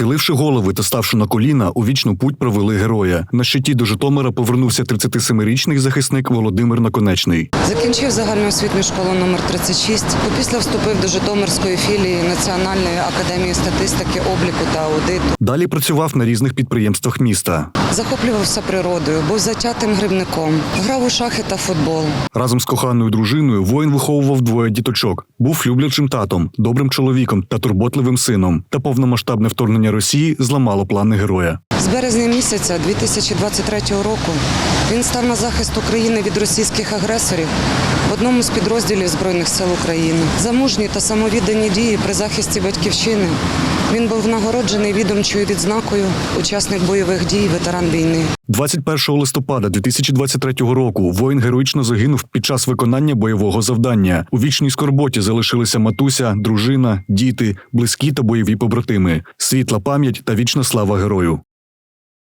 Схиливши голови та ставши на коліна, у вічну путь провели героя. На щиті до Житомира повернувся 37-річний захисник Володимир Наконечний. Закінчив загальноосвітню школу номер 36. Опісля вступив до Житомирської філії Національної академії статистики, обліку та аудиту. Далі працював на різних підприємствах міста. Захоплювався природою, був затятим грибником, грав у шахи та футбол. Разом з коханою дружиною воїн виховував двоє діточок. Був люблячим татом, добрим чоловіком та турботливим сином. Та повномасштабне вторгнення Росії зламало плани героя. Березня місяця 2023 року він став на захист України від російських агресорів в одному з підрозділів Збройних сил України. За мужні та самовіддані дії при захисті батьківщини він був нагороджений відомчою відзнакою учасник бойових дій, ветеран війни. 21 листопада 2023 року воїн героїчно загинув під час виконання бойового завдання. У вічній скорботі залишилися матуся, дружина, діти, близькі та бойові побратими. Світла пам'ять та вічна слава герою.